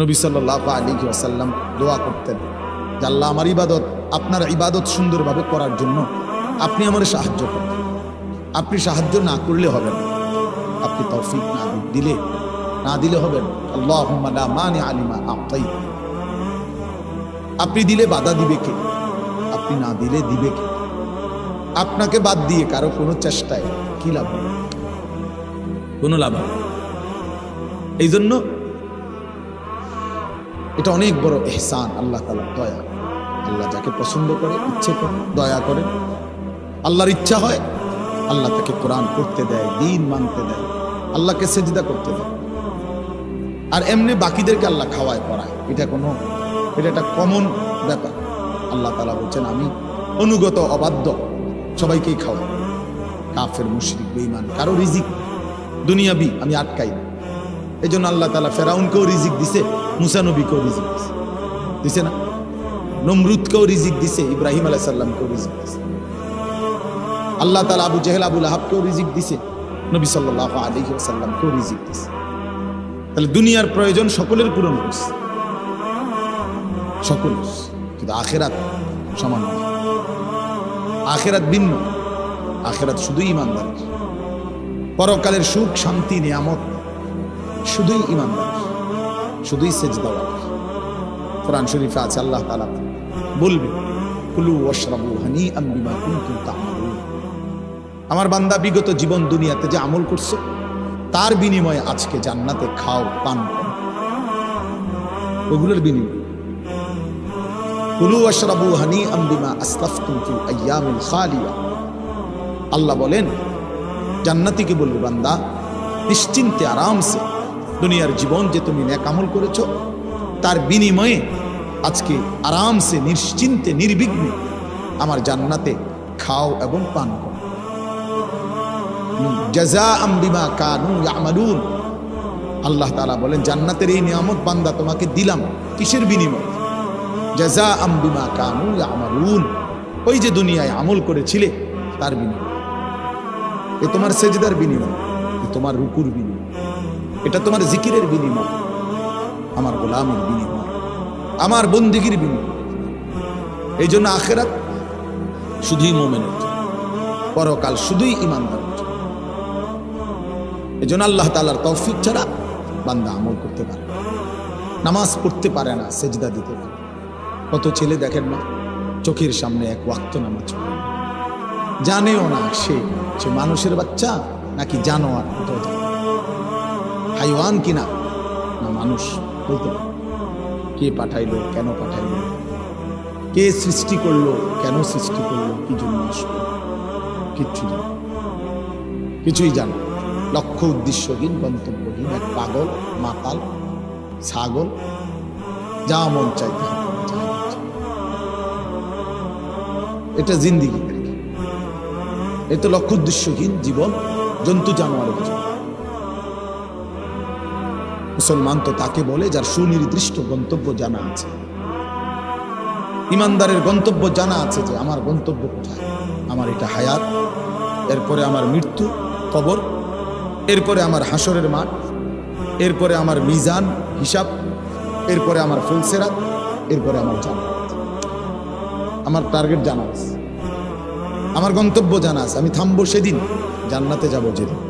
নবী সাল্লাহ আলী আসাল্লাম দোয়া করতেন আল্লাহ আমার ইবাদত, আপনার ইবাদত সুন্দরভাবে করার জন্য আপনি আমার সাহায্য করেন। আপনি সাহায্য না করলে হবে না। আপনি তৌফিক না দিলে না দিলে হবে আল্লাহ আপনি দিলে বাধা দিবে কে? আপনি না দিলে দিবে কে? আপনাকে বাদ দিয়ে কারও কোনো চেষ্টায় কি লাভ কোনো লাভ এই জন্য এটা অনেক বড় এহসান আল্লাহ তালা দয়া। আল্লাহ যাকে পছন্দ করে, ইচ্ছে করে, দয়া করে। আল্লাহর ইচ্ছা হয়, আল্লাহ তাকে কোরআন করতে দেয়, দিন মানতে দেয়। আল্লাহকে সেজিদা করতে দেয়। আর এমনি বাকিদেরকে আল্লাহ খাওয়ায়, পড়ায়। এটা কোনো, এটা একটা কমন ব্যাপার। আল্লাহ তালা বলছেন, আমি অনুগত, অবাধ্য, সবাইকেই খাওয়াই। কাফের, মুশরিক, বেঈমান, কারও রিজিক, দুনিয়াবি, আমি আটকাই না। এই জন্য আল্লাহ তালা ফেরাউনকেও রিজিক দিছে, মুসানবীকেও রিজিক দিছে। দিছে না? নমরুদকেও রিজিক দিছে, ইব্রাহিম আলাহ সাল্লামকেও রিজিক দিছে। আল্লাহ তালা আবু জেহেল আবুল আহাবকেও রিজিক দিছে, নবী সাল্লাহ আলী সাল্লামকেও রিজিক দিছে। তাহলে দুনিয়ার প্রয়োজন সকলের পূরণ করছে সকল কিন্তু আখেরাত সমান আখেরাত ভিন্ন, আখেরাত শুধুই ইমানদার পরকালের সুখ, শান্তি, নিয়ামত শুধুই ইমানদার শুধুই সেজদাওয়ার কোরআন শরীফে আছে, আল্লাহ তাআলা বলবে, কুলু ওয়াশরাবু বিমা কুনতুম আমার বান্দা বিগত জীবন দুনিয়াতে যে আমল করছ, তার বিনিময়ে আজকে জান্নাতে খাও, পান ওগুলোর বিনিময়। কুলু ওয়াশরাবু বিমা আসলাফতুম আইয়ামিল খালিয়া। আল্লাহ বলেন জান্নাতিকে বলবে বান্দা? নিশ্চিন্তে আরামসে দুনিয়ার জীবন যে তুমি ন্যাক আমল করেছ, তার বিনিময়ে আজকে আরামসে, নিশ্চিন্তে, নির্বিঘ্নে আমার জান্নাতে খাও এবং পান আল্লাহ তাআলা বলেন, জান্নাতের এই নিয়ামত বান্দা তোমাকে দিলাম কিসের বিনিময়? জাজা বিমা কানু ইয়ামালুন। ওই যে দুনিয়ায় আমল করেছিলে, তার বিনিময়। এ তোমার সেজদার বিনিময়, এ তোমার রুকুর বিনিময়। এটা তোমার জিকিরের বিনিময়, আমার গোলামের বিনিময়, আমার বন্দিগির বিনিময় এই জন্য আখেরাত শুধুই মোমেন। পরকাল শুধুই ইমানদার এই জন্য আল্লাহ তালার তৌফিক ছাড়া বান্দা আমল করতে পারে নামাজ পড়তে পারে না, সেজদা দিতে পারে কত ছেলে দেখেন না, চোখের সামনে এক ওয়াক্ত নামাজ জানেও না সে মানুষের বাচ্চা নাকি জানে না। হাইওয়ান কিনা না, মানুষ বলতে কে পাঠাইলো, কেন পাঠাইলো কে সৃষ্টি করল, কেন সৃষ্টি করল, কি জন্য আসলো কিচ্ছু জানে। কিছুই জানে। লক্ষ্য উদ্দেশ্যহীন গন্তব্যহীন এক পাগল, মাতাল, ছাগল, যা মন চাই। এটা জিন্দিগি এ তো লক্ষ্য উদ্দেশ্যহীন জীবন, জন্তু, জানোয়ারের জীবন মুসলমান তো তাকে বলে যার সুনির্দিষ্ট গন্তব্য জানা আছে। ইমানদারের গন্তব্য জানা আছে যে আমার গন্তব্য কোথায়? আমার এটা হায়াত, এরপরে আমার মৃত্যু, কবর, এরপরে আমার হাসরের মাঠ, এরপরে আমার মিজান, হিসাব, এরপরে আমার ফুলসেরাত, এরপরে আমার জানা আমার টার্গেট জানা আছে। আমার গন্তব্য জানা আছে। আমি থামবো সেদিন, জান্নাতে যাব যেদিন।